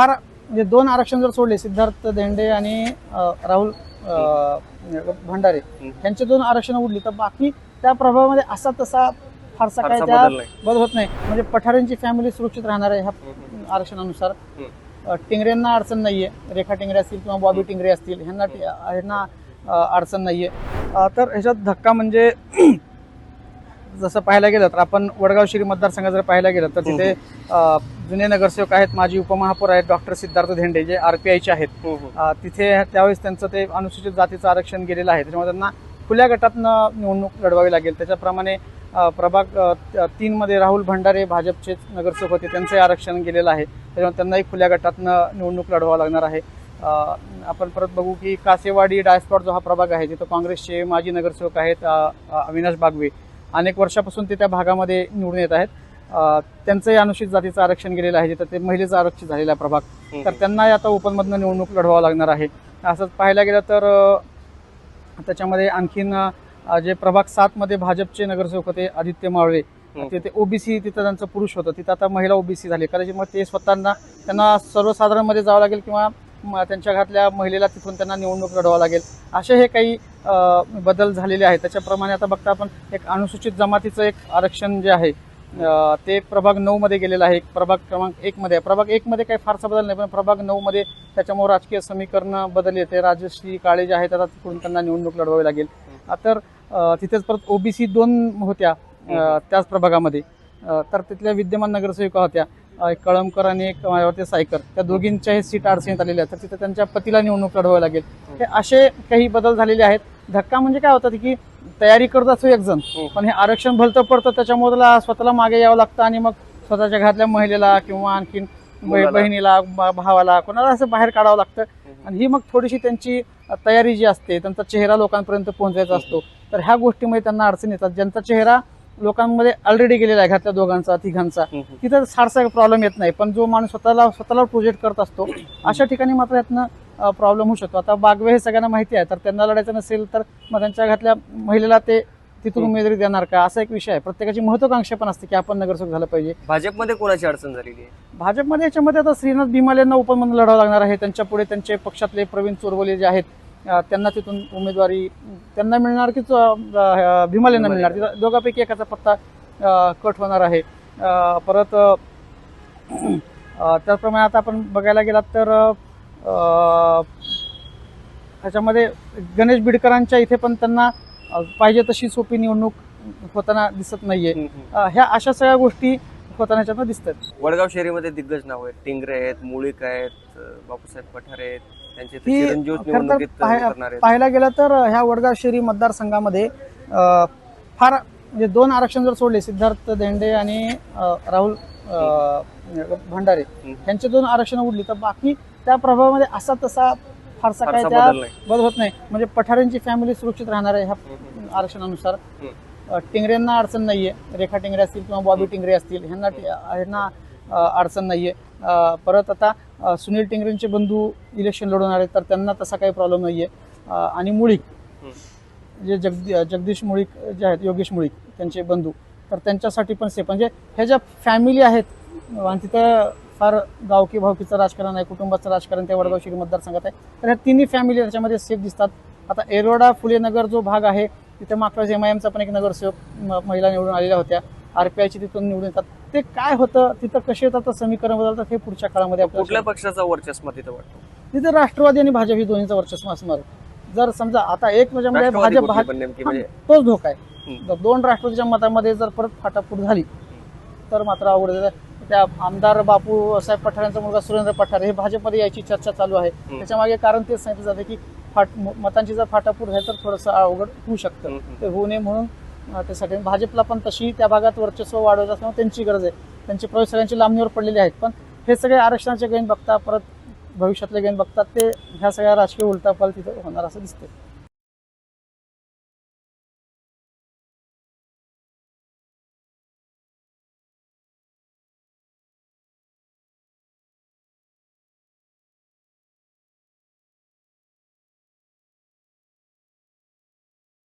फार म्हणजे दोन आरक्षण जर सोडले सिद्धार्थ धेंडे आणि राहुल भंडारे. यांचे दोन आरक्षण उडली तर बाकी त्या प्रभावामध्ये असा तसा फारसा काय त्या बदल होत नाही. म्हणजे पठारेंची फॅमिली सुरक्षित राहणार आहे ह्या. आरक्षणानुसार. टिंगरेंना अडचण नाहीये. रेखा टिंगरे असतील किंवा बॉबी टिंगरे असतील ह्यांना ह्यांना अडचण नाहीये. तर ह्याच्यात धक्का म्हणजे जसं पाहायला गेलं तर आपण वडगाव शिरी मतदारसंघात जर पाहायला गेलं तर तिथे जुने नगरसेवक आहेत माजी उपमहापौर आहेत डॉक्टर सिद्धार्थ धेंडे जे आरपीआयचे आहेत. तिथे त्यावेळेस त्यांचं ते अनुसूचित जातीचं आरक्षण गेलेलं आहे. त्याच्यामुळे त्यांना खुल्या गटातनं निवडणूक लढवावी लागेल. त्याच्याप्रमाणे प्रभाग तीनमध्ये राहुल भंडारे भाजपचे नगरसेवक होते त्यांचंही आरक्षण गेलेलं आहे. त्याच्यामुळे त्यांनाही खुल्या गटातनं निवडणूक लढवावं लागणार आहे. आपण परत बघू की कासेवाडी डायस्पॉट जो हा प्रभाग आहे तिथं काँग्रेसचे माजी नगरसेवक आहेत अविनाश बागवे. अनेक वर्षापासून ते त्या भागामध्ये निवडून येत आहेत. त्यांचंही अनुसूचित जातीचं आरक्षण गेलेलं आहे जिथं ते महिलेचं आरक्षित झालेला प्रभाग. तर त्यांनाही आता ओपनमधनं निवडणूक लढवावं लागणार आहे. असंच पाहायला गेलं तर त्याच्यामध्ये आणखीन जे प्रभाग सातमध्ये भाजपचे नगरसेवक होते आदित्य मावळे. तिथे ओबीसी तिथं त्यांचं पुरुष होतं. तिथं आता महिला ओबीसी झाली. कदाचित मग ते स्वतःना त्यांना सर्वसाधारणमध्ये जावं लागेल किंवा त्यांच्या घरातल्या महिलेला तिथून त्यांना निवडणूक लढवावं लागेल. असे हे काही बदल झालेले आहेत. त्याच्याप्रमाणे आता बघता आपण एक अनुसूचित जमातीचं एक आरक्षण जे आहे ते प्रभाग नऊमध्ये गेलेलं आहे. प्रभाग क्रमांक एकमध्ये आहे. प्रभाग एकमध्ये काही फारसा बदल नाही पण प्रभाग नऊमध्ये त्याच्यामुळं त्याच्यामुळे राजकीय समीकरणं बदलले ते राजश्री काळे जे आहेत त्याला तिकडून त्यांना निवडणूक लढवावी लागेल. तर तिथेच परत ओबीसी दोन होत्या त्याच प्रभागामध्ये. तर तिथल्या विद्यमान नगरसेविका होत्या. एक कळमकर आणि एक माझ्यावरती सायकर त्या दोघींच्या हे सीट अडचणीत आलेल्या आहेत. तर तिथे त्यांच्या पतीला निवडणूक लढवावी लागेल. हे. असे काही बदल झालेले आहेत. धक्का म्हणजे काय होतं की तयारी करत असतो एक जण हम्म. पण हे आरक्षण भलतं पडतं त्याच्यामुळे त्याला स्वतःला मागे यावं लागतं आणि मग स्वतःच्या घरातल्या महिलेला किंवा आणखीन. बहिणीला भावाला कोणाला असं बाहेर काढावं लागतं. आणि ही मग थोडीशी त्यांची तयारी जी असते त्यांचा चेहरा लोकांपर्यंत पोहोचायचा असतो. तर ह्या गोष्टीमुळे त्यांना अडचण येतात. ज्यांचा चेहरा लोकांमध्ये ऑलरेडी गेलेला आहे घरातल्या दोघांचा तिघांचा. तिथं फारसा प्रॉब्लेम येत नाही. पण जो माणूस स्वतःला स्वतःला प्रोजेक्ट करत असतो अशा ठिकाणी मात्र यातनं प्रॉब्लेम होऊ शकतो. आता बागवे हे सगळ्यांना माहिती आहे तर त्यांना लढायचं नसेल तर मग त्यांच्या घरातल्या महिलेला ते तिथून. उमेदवारी देणार का? असा एक विषय आहे. प्रत्येकाची महत्वाकांक्षा पण असते की आपण नगरसेवक झालं पाहिजे. भाजपमध्ये कोणाची अडचण झालेली आहे? भाजपमध्ये याच्यामध्ये आता श्रीनाथ भीमाले यांना उपमधून लढावं लागणार आहे. त्यांच्या पुढे त्यांचे पक्षातले प्रवीण चोरवले जे आहेत त्यांना तिथून उमेदवारी त्यांना मिळणार की भीमालेंना भीमालेंना. मिळणार? तिथं दोघांपैकी एकाचा पत्ता कट होणार आहे. परत त्याचप्रमाणे आता आपण बघायला गेलात तर ह्याच्यामध्ये गणेश बिडकरांच्या इथे पण त्यांना पाहिजे तशी सोपी निवडणूक होताना दिसत नाहीये. ह्या अशा सगळ्या गोष्टी होताना दिसतात. वडगाव शहरीमध्ये दिग्गज नाव आहेत. टिंगरे आहेत मुळीक आहेत बापूसाहेब पठारे आहेत. ही खरं तर पाहायला गेलं तर ह्या वडगाव शहरी मतदारसंघामध्ये अ, फार म्हणजे दोन आरक्षण जर सोडले सिद्धार्थ धेंडे आणि अ, राहुल अ, भंडारे. यांचे दोन आरक्षण उडली तर बाकी त्या प्रभावामध्ये असा तसा फारसा काय फारसा त्या बदल नाही. बदल होत नाही. म्हणजे पठारेंची फॅमिली सुरक्षित राहणार आहे ह्या आरक्षणानुसार. अ, टिंगरेंना अडचण नाहीये. रेखा टिंगरे असतील किंवा बॉबी टिंगरे असतील ह्यांना टी- ह्यांना अ, अडचण नाहीये. परत आता सुनील टिंगरेंचे बंधू इलेक्शन लढवणार आहेत तर त्यांना तसा काही प्रॉब्लेम नाहीये. आहे आणि मुळीक जे जगदी जगदीश मुळीक जे आहेत योगेश मुळीक त्यांचे बंधू तर त्यांच्यासाठी पण सेफ म्हणजे ह्या ज्या फॅमिली आहेत आणि तिथं फार गावकी भावकीचं राजकारण आहे कुटुंबाचं राजकारण त्या वडगाव शिरी मतदारसंघात आहे तर ह्या तिन्ही फॅमिली त्याच्यामध्ये सेफ दिसतात. आता एरोडा फुले नगर जो भाग आहे तिथे मागच्या एम आय एमचा पण एक नगरसेवक म- महिला निवडून आलेल्या होत्या. आरपीआयची तिथून निवडून येतात. ते काय होतं तिथं कसे येतात समीकरण बदलतात हे पुढच्या काळामध्ये कुठल्या पक्षाचा वर्चस्व तिथं वाटतो? तिथे राष्ट्रवादी आणि भाजप ही दोन्हीचं वर्चस्व असणार जर समजा आता एक म्हणजे राष्ट्रवादी भाजप म्हणजे तोच धोका आहे. जर दोन राष्ट्रवादीच्या मतामध्ये जर परत फाटाफूट झाली तर मात्र अवघड आहे. त्या आमदार बापू साहेब पठार यांचा मुलगा सुरेंद्र पठार हे भाजपमध्ये यायची चर्चा चालू आहे. त्याच्यामागे कारण तेच सांगितलं जातं की फाट मतांची जर फाटाफूट झाली तर थोडंसं अवघड होऊ शकतं. ते होऊ नये म्हणून त्यासाठी. भाजपला पण तशी त्या भागात वर्चस्व वाढवत असल्यामुळे त्यांची गरज आहे. त्यांचे प्रवेश सगळ्यांची लांबणीवर पडलेले आहेत. पण हे सगळे आरक्षणाचे गैन बघता परत भविष्यातले गैन बघतात ते ह्या सगळ्या राजकीय उलटापाल तिथं होणार असं दिसतं